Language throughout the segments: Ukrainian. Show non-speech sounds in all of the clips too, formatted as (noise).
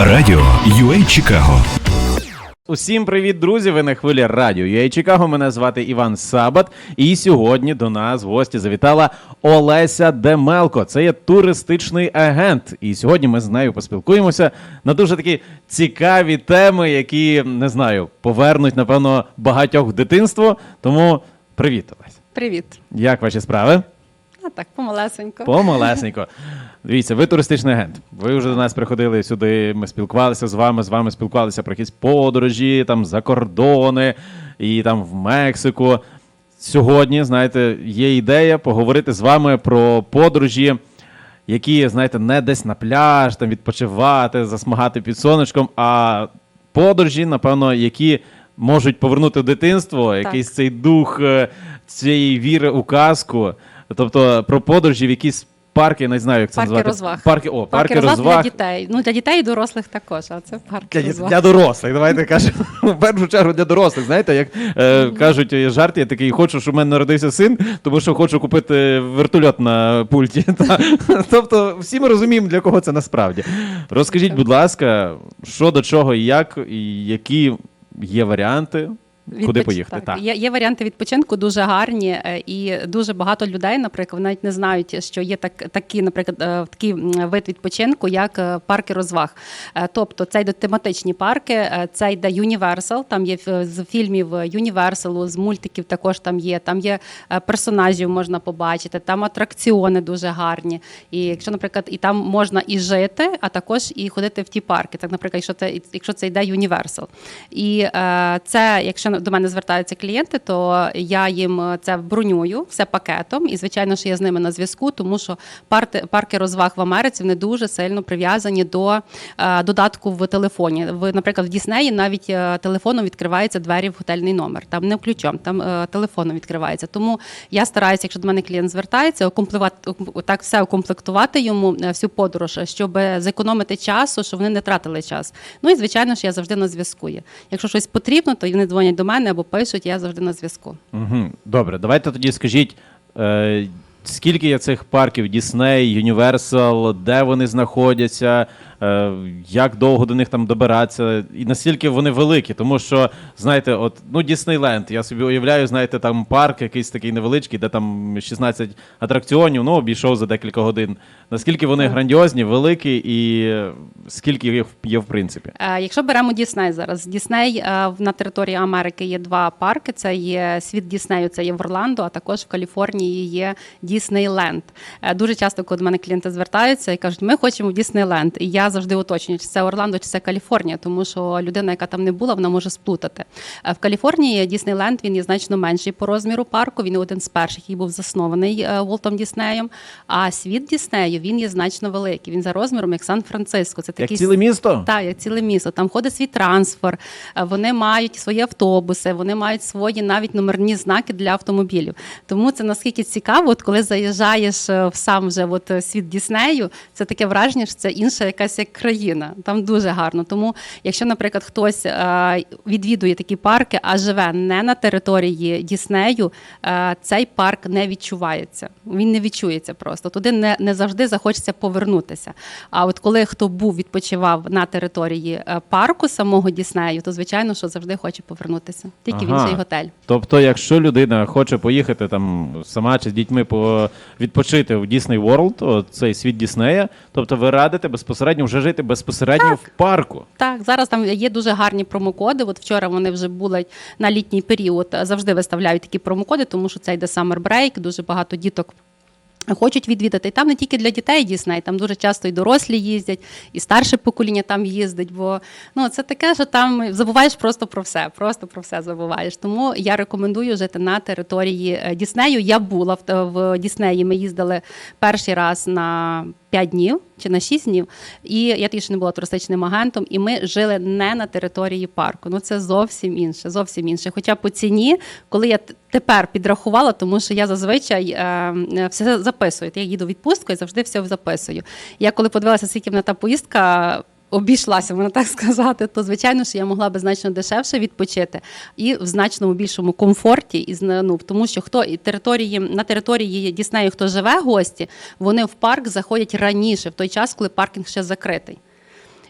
Радіо UA Чикаго Усім привіт, друзі! Ви на хвилі радіо UA Чикаго. Мене звати Іван Сабат. І сьогодні до нас в гості завітала Олеся Демелко. Це є туристичний агент. І сьогодні ми з нею поспілкуємося на дуже такі цікаві теми, які не знаю, повернуть напевно багатьох в дитинство. Тому привіт, Олеся. Привіт. Як ваші справи? А так, помалесенько. Помалесенько. Дивіться, ви туристичний агент. Ви вже до нас приходили сюди. Ми спілкувалися з вами. З вами спілкувалися про якісь подорожі, там за кордони і там в Мексику. Сьогодні, знаєте, є ідея поговорити з вами про подорожі, які, знаєте, не десь на пляж, там відпочивати, засмагати під сонечком, а подорожі, напевно, які можуть повернути в дитинство, якийсь цей дух е, цієї віри у казку. Тобто про подорожі в якісь парки, я не знаю, як це Парки назвати. розваг. Парки, о, парки, Парки розваг, розваг. для дітей. Ну, для дітей і дорослих також, а це парки Для, розваг. для дорослих, давайте кажемо. (laughs) В першу чергу для дорослих. Знаєте, як е, кажуть е, жарт, я такий хочу, щоб у мене народився син, тому що хочу купити вертольот на пульті. (laughs) Та. Тобто, всі ми розуміємо, для кого це насправді. Розкажіть, будь ласка, що до чого і як, і які є варіанти, куди поїхати. Так. Так. Є, є варіанти відпочинку дуже гарні, е, і дуже багато людей, наприклад, навіть не знають, що є так, такі, наприклад, е, такий вид відпочинку, як е, парки розваг. Тобто це йдуть тематичні парки, це йде Universal, там є з фільмів Universal, з мультиків також там є. Там є персонажів, можна побачити, там атракціони дуже гарні. І якщо, наприклад, і там можна і жити, а також і ходити в ті парки. Так, наприклад, якщо це якщо це йде Universal. І це, якщо до мене звертаються клієнти, то я їм е, це бронюю все пакетом. І звичайно, що я з ними на зв'язку, тому що парки розваг в Америці вони дуже сильно прив'язані до е, додатку в телефоні. Ви, наприклад, в Діснеї навіть е, телефоном відкриваються двері в готельний номер. Там не ключом, там телефоном відкривається. Тому я стараюся, якщо до мене клієнт звертається, так все укомплектувати йому всю подорож, щоб зекономити часу, щоб вони не тратили час. Ну і звичайно ж я завжди на зв'язку. є. Якщо щось потрібно, то вони дзвонять до або пишуть, я завжди на зв'язку. Угу. Добре, давайте тоді скажіть, е, скільки є цих парків Дісней, Юніверсал, де вони знаходяться, як довго до них там добиратися, і наскільки вони великі. Тому що, знаєте, от ну Діснейленд, я собі уявляю, знаєте, там парк якийсь такий невеличкий, де там 16 атракціонів, ну обійшов за декілька годин. Наскільки вони грандіозні, великі, і е, скільки їх є в принципі? Е, Якщо беремо Дісней зараз, Дісней е, на території Америки є два парки. Це є світ Діснею, це є в Орландо, а також в Каліфорнії є Діснейленд. Е, Дуже часто, коли до мене клієнти звертаються і кажуть, ми хочемо в Діснейленд. І я завжди уточнюю, чи це Орландо, чи це Каліфорнія, тому що людина, яка там не була, вона може сплутати. Е, В Каліфорнії Діснейленд він є значно менший по розміру парку. Він один з перших, який був заснований е, Волтом Діснеєм. А світ Діснею він є значно великий. Він за розміром як Сан-Франциско. Це Як ціле місто? так, як ціле місто. Там ходить свій трансфер, е, вони мають свої автобуси, вони мають свої навіть номерні знаки для автомобілів. Тому це наскільки цікаво, от коли заїжджаєш е, в сам вже от е, світ Діснею, це таке враження, що це інша якась як країна. Там дуже гарно. Тому, якщо, наприклад, хтось е, відвідує такі парки, а живе не на території Діснею, е, цей парк не відчувається. Він не відчується просто. Туди не, не завжди захочеться повернутися. А от коли хто був відпочивав на території е, парку самого Діснею, то звичайно, що завжди хоче повернутися. Тільки в Ага. інший готель. Тобто, якщо людина хоче поїхати там сама чи з дітьми по відпочити в World, о, цей світ Діснея, тобто ви радите безпосередньо вже жити безпосередньо в парку. Так, зараз там є дуже гарні промокоди. От вчора вони вже були на літній період. Завжди виставляють такі промокоди, тому що це йде summer break, дуже багато діток. Хочуть відвідати. І там не тільки для дітей Дісней, там дуже часто і дорослі їздять, і старше покоління там їздить. Бо ну це таке, що там забуваєш просто про все. Просто про все забуваєш. Тому я рекомендую жити на території е, Діснею. Я була в, в Діснеї. Ми їздили перший раз на 5 днів чи на 6 днів. І я тоді ще не була туристичним агентом, і ми жили не на території парку. Ну це зовсім інше, зовсім інше. Хоча по ціні, коли я тепер підрахувала, тому що я зазвичай е, е, все записую. Я їду відпустку і завжди все записую. Я коли подивилася, скільки мене та поїздка. Обійшлася, можна так сказати, то звичайно, що я могла би значно дешевше відпочити і в значному більшому комфорті, і ну, тому що хто і території на території Діснею, хто живе гості, вони в парк заходять раніше, в той час, коли паркінг ще закритий.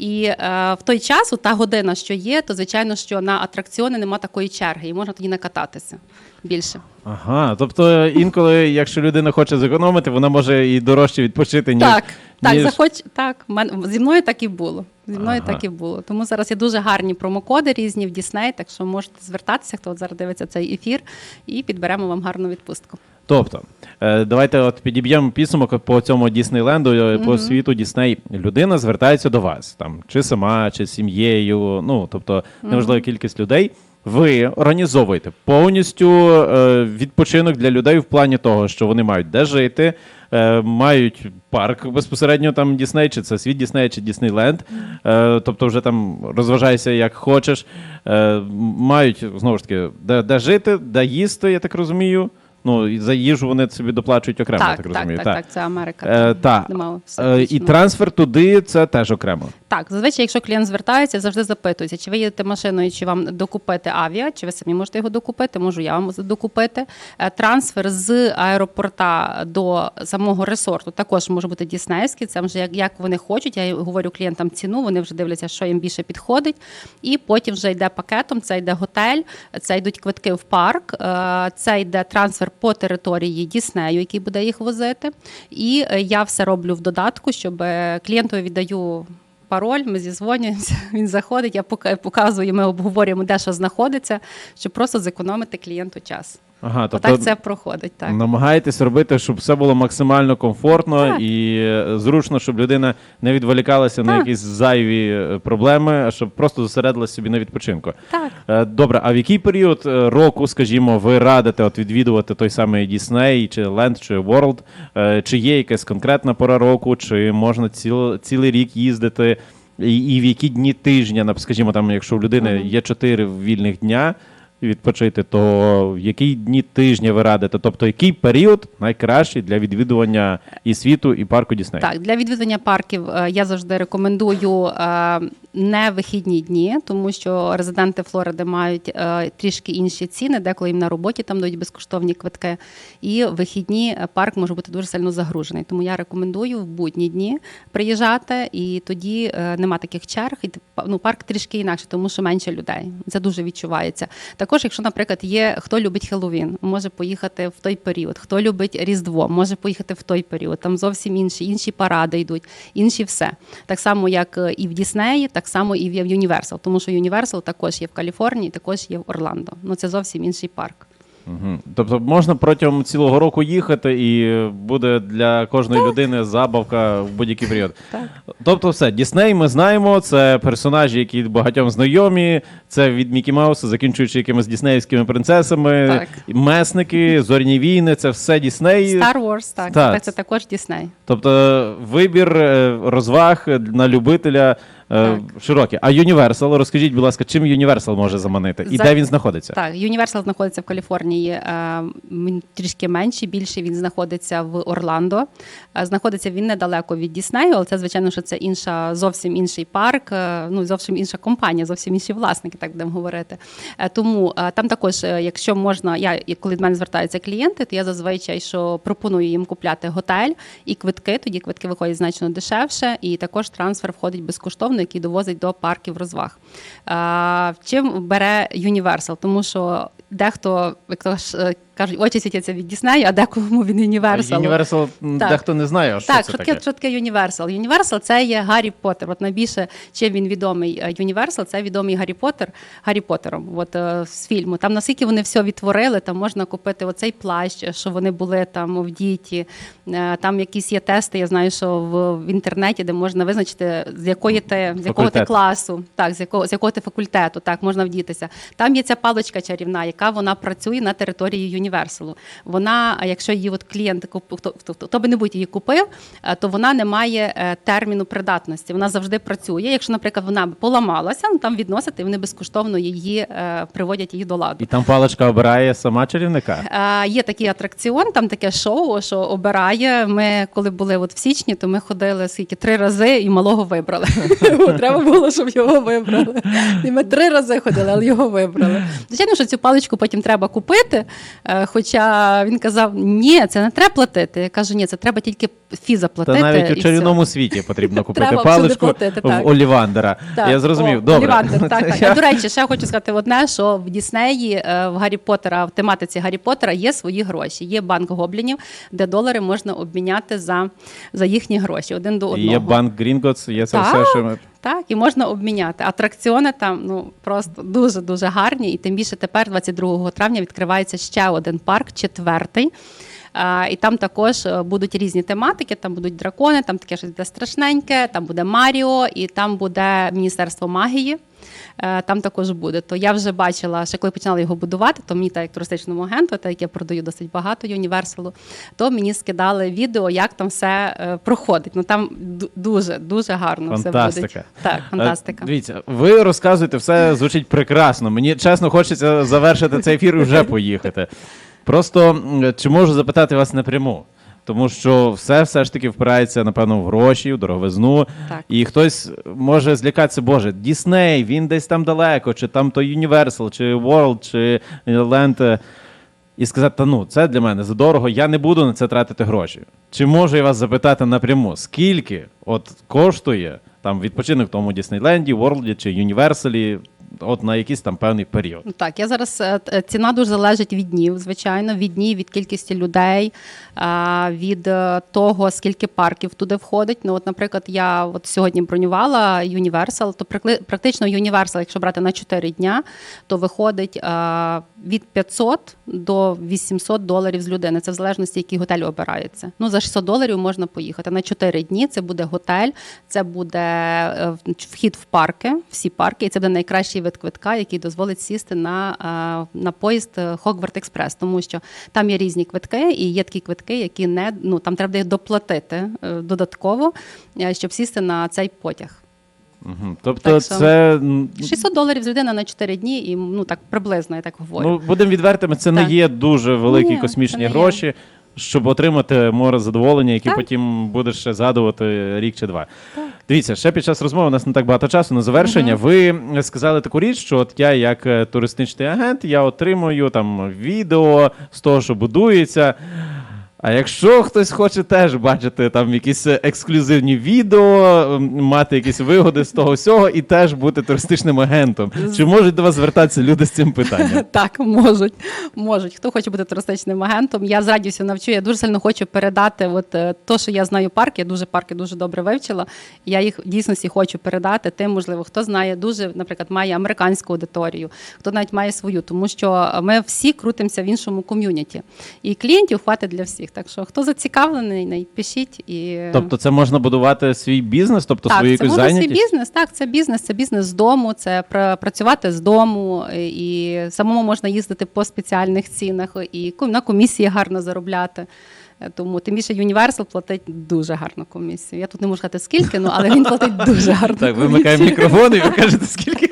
І е, в той час, у та година, що є, то звичайно, що на атракціони нема такої черги, і можна тоді накататися більше. Ага, тобто інколи, якщо людина хоче зекономити, вона може і дорожче відпочити, ніж Так, так, ніж... захоч, так. мен- Зі мною так і було. Зі мною Ага. так і було. Тому зараз є дуже гарні промокоди різні в Дісней, так що можете звертатися, хто от зараз дивиться цей ефір, і підберемо вам гарну відпустку. Тобто, е, давайте от підіб'ємо підсумок по цьому Діснейленду, е, по світу Дісней. Людина звертається до вас, там, чи сама, чи сім'єю, ну, тобто, неважлива кількість людей. Ви організовуєте повністю е, відпочинок для людей в плані того, що вони мають де жити, мають парк безпосередньо там Дісней, чи це світ Дісней, чи Діснейленд. Тобто вже там розважайся як хочеш. Мають знову ж таки, де, де жити, де їсти, я так розумію. Ну, за їжу вони собі доплачують окремо, так, так розумію. так, Так. так, це Америка. Е, та. нема Е, і трансфер туди це теж окремо. Так, зазвичай, якщо клієнт звертається, завжди запитується, чи ви їдете машиною, чи вам докупити авіа, чи ви самі можете його докупити, можу я вам докупити. Е, Трансфер з аеропорта до самого ресорту також може бути діснейський. Це вже як, як вони хочуть. Я говорю клієнтам ціну, вони вже дивляться, що їм більше підходить. І потім вже йде пакетом, це йде готель, це йдуть квитки в парк, е, це йде трансфер по території Діснею, який буде їх возити. І е, я все роблю в додатку, щоб клієнтові віддаю. Пароль, ми зізвонюємося, (laughs) він заходить, я пока- показую, ми обговорюємо, де що знаходиться, щоб просто зекономити клієнту час. Ага, тобто Отак це проходить. Так. намагаєтесь робити, щоб все було максимально комфортно Так. і е, зручно, щоб людина не відволікалася на якісь зайві е, проблеми, а щоб просто зосередилася собі на відпочинку. Так. Е, Добре, а в який період року, скажімо, ви радите от відвідувати той самий Дісней, чи Ленд, чи? Е, Чи є якась конкретна пора року, чи можна ціл, цілий рік їздити? І, і в які дні тижня, скажімо, там, якщо в людини є чотири вільних дня відпочити, то в які дні тижня ви радите? Тобто, який період найкращий для відвідування і світу, і парку Дісней? Так, для відвідування парків е, я завжди рекомендую е, не вихідні дні, тому що резиденти Флориди мають е, трішки інші ціни, деколи їм на роботі там дають безкоштовні квитки. І вихідні парк може бути дуже сильно загружений. Тому я рекомендую в будні дні приїжджати, і тоді нема таких черг. І ну, парк трішки інакше, тому що менше людей. Це дуже відчувається. Також, якщо, наприклад, є хто любить Хеллоуін, може поїхати в той період. Хто любить Різдво, може поїхати в той період. Там зовсім інші, інші паради йдуть, інші все. Так само, як е, і в Діснеї, так само і в Юніверсал. Тому що Юніверсал також є в Каліфорнії, також є в Орландо. Ну це зовсім інший парк. Угу. Тобто можна протягом цілого року їхати, і буде для кожної людини забавка в будь-який період. Так. Тобто, все, Дісней, ми знаємо, це персонажі, які багатьом знайомі. Це від Мікі Мауса, закінчуючи якимись діснеївськими принцесами, Так. месники, зоряні війни, це все Дісней. Star Wars, так, Так. це також Дісней. Тобто вибір е, розваг на любителя е, широкий. А Universal, розкажіть, будь ласка, чим Universal може заманити? І За- де він знаходиться? Так, Юніверсал знаходиться в Каліфорнії е, м, трішки менший, більше він знаходиться в Орландо. Е, Знаходиться він недалеко від Діснею, але це, звичайно, що це інша, зовсім інший парк, е, ну зовсім інша компанія, зовсім інші власники, так будемо говорити. Е, Тому е, там також, е, якщо можна, я і коли до мене звертаються клієнти, то я зазвичай що пропоную їм купляти готель і квитки. Тоді квитки виходять значно дешевше, і також трансфер входить безкоштовно, який довозить до парків розваг. Чим бере Universal? Тому що дехто, як то ж е, кажуть, очі світяться від Діснею, а декому від. Universal м, Так. дехто не знає, що так, це що таке. таке, що таке Universal? Universal – це є Гаррі Поттер. От найбільше, чим він відомий е, Universal, це відомий Гаррі Поттер Гаррі Поттером. От е, з фільму. Там наскільки вони все відтворили, там можна купити оцей плащ, що вони були там в діті. Е, Там якісь є тести. Я знаю, що в, в інтернеті, де можна визначити, з якої ти з якого ти класу, так з якого з якого ти факультету, так можна вдітися. Там є ця паличка чарівна, яка вона працює на території Юніверсалу. Вона, якщо її от клієнт хто, хто, хто би не будь її купив, е, то вона не має е, терміну придатності. Вона завжди працює. Якщо, наприклад, вона поламалася, ну там відносити, вони безкоштовно її е, приводять її до ладу. І там паличка обирає сама чарівника. Є такий атракціон, там таке шоу, що обирає. Ми коли були от в січні, то ми ходили скільки три рази і малого вибрали. (laughs) Треба було, щоб його вибрали. І ми три рази ходили, але його вибрали. Звичайно, що цю паличку потім треба купити. е, Хоча він казав, ні, це не треба платити. Я кажу, ні, це треба тільки фі Та заплатити. навіть і у чарівному світі потрібно (laughs) купити Треба паличку платити, в. Олівандера. Так, Я зрозумів. о, Добре. Олівандер, так, (laughs) так. Я- до речі, ще хочу сказати одне, що в Діснеї е, в Гаррі Поттера, в тематиці Гаррі Поттера є свої гроші. Є банк гоблінів, де долари можна обміняти за, за їхні гроші один до одного. Є банк Грінготс, є це Так. все, що ми. Так, і можна обміняти. Атракціони там ну просто дуже дуже гарні. І тим більше тепер, 22 травня, відкривається ще один парк, четвертий. І там також е, будуть різні тематики. Там будуть дракони, там таке щось буде страшненьке, там буде Маріо, і там буде Міністерство магії. Е, Там також буде. То я вже бачила, ще коли починали його будувати, то мені так як туристичному агенту, так як я продаю досить багато юніверсалу, то мені скидали відео, як там все е, проходить. Ну там дуже дуже гарно все буде. Фантастика. Так, фантастика. Дивіться, ви розказуєте, все звучить прекрасно. Мені чесно хочеться завершити цей ефір і вже поїхати. Просто чи можу запитати вас напряму? Тому що все все ж таки впирається, напевно, в гроші, в дороговизну. Так. І хтось може злякатися, Боже, Дісней, він десь там далеко, чи там то Universal, чи World, чи Land. І сказати, та ну, це для мене задорого, я не буду на це тратити гроші. Чи можу я вас запитати напряму, скільки от коштує там відпочинок в тому Діснейленді, Ворлді чи Юніверсалі, от на якийсь там певний період? Ну, Так, я зараз е, ціна дуже залежить від днів, звичайно, від днів, від кількості людей, від е, того, скільки парків туди входить. Ну, от, наприклад, я от сьогодні бронювала Universal, то практично Universal, якщо брати на 4 дня, то виходить від 500 до 800 доларів з людини. Це в залежності, який готель обирається. Ну, за 600 доларів можна поїхати. На 4 дні це буде готель, це буде е, вхід в парки, всі парки, і це буде найкращий вид квитка, який дозволить сісти на, е, на поїзд Хогварт Експрес, тому що там є різні квитки, і є такі квитки, які не ну там треба буде доплатити е, додатково, е, щоб сісти на цей потяг. Угу. Тобто, Так це 600 доларів з людини на 4 дні, і ну так приблизно я так говорю. ну будемо відвертими, це не є дуже великі Ні, космічні не є. Щоб отримати море задоволення, яке Так. потім будеш ще згадувати рік чи два. Дивіться, ще під час розмови у нас не так багато часу на завершення. Ви сказали таку річ, що от я, як е, туристичний агент, я отримую там відео з того, що будується. А якщо хтось хоче теж бачити там якісь ексклюзивні відео, мати якісь вигоди з того всього і теж бути туристичним агентом, чи можуть до вас звертатися люди з цим питанням? (laughs) Так, можуть. можуть. Хто хоче бути туристичним агентом, я з радістю навчу. Я дуже сильно хочу передати от, е, то, що я знаю парки, я дуже парки дуже добре вивчила. Я їх дійсності хочу передати тим, можливо, хто знає, дуже, наприклад, має американську аудиторію, хто навіть має свою, тому що ми всі крутимося в іншому ком'юніті. І клієнтів хватить для всіх. Так що хто зацікавлений, напишіть і Тобто, це можна будувати свій бізнес, тобто так, свою якусь може свій бізнес. Так, це бізнес, це бізнес з дому, це працювати з дому, і- і самому можна їздити по спеціальних цінах, і на комісії гарно заробляти. Тому тим більше Universal платить дуже гарну комісію. Я тут не можу сказати скільки, ну але він платить дуже гарну Так, комісію. вимикаємо мікрофон і ви кажете, скільки.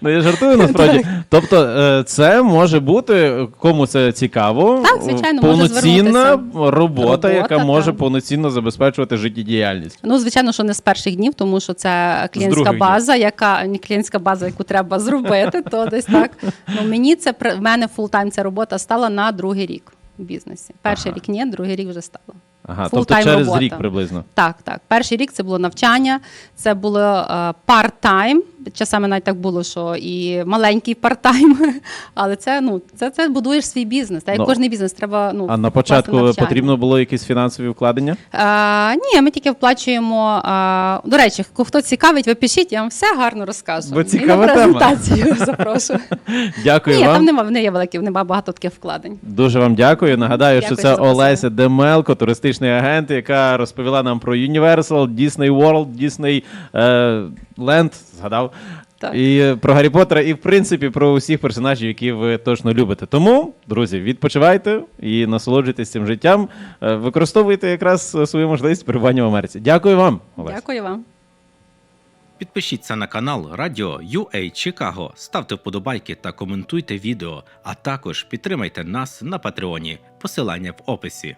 Ну, я жартую насправді. Тобто, е, це може бути, кому це цікаво, Так, звичайно, повноцінна робота, Робота, яка може повноцінно забезпечувати життєдіяльність. Ну, звичайно, що не з перших днів, тому що це клієнтська база, яка не клієнтська база, яку треба зробити, то десь так. Ну мені це в мене фултайм ця робота стала на другий рік в бізнесі. Перший Ага. рік ні, другий рік вже стало. Ага, тобто через робота. рік приблизно. Так, так. Перший рік це було навчання, це було е, part-time. Часами навіть так було, що і маленький part-time. (laughs) Але це ну це, це будуєш свій бізнес. Так як Ну, кожний бізнес треба ну А на початку навчання. потрібно було якісь фінансові вкладення? А, ні, ми тільки вплачуємо. А, до речі, хто цікавить, ви пишіть, я вам все гарно розкажу. Бо І на тема. презентацію (laughs) запрошую. (laughs) Дякую ні, вам. там нема, не є великі, нема багато таких вкладень. Дуже вам дякую. Нагадаю, Дякую, що це. Олеся Демелко, туристичний агент, яка розповіла нам про Universal, Disney World, Disney е, Land, згадав. Так. І про Гаррі Поттера, і в принципі про усіх персонажів, які ви точно любите. Тому, друзі, відпочивайте і насолоджуйтесь цим життям. Е, Використовуйте якраз свою можливість перебування в Америці. Дякую вам, Олеся. Дякую вам. Підпишіться на канал Радіо UA Чикаго, ставте вподобайки та коментуйте відео, а також підтримайте нас на Патреоні. Посилання в описі.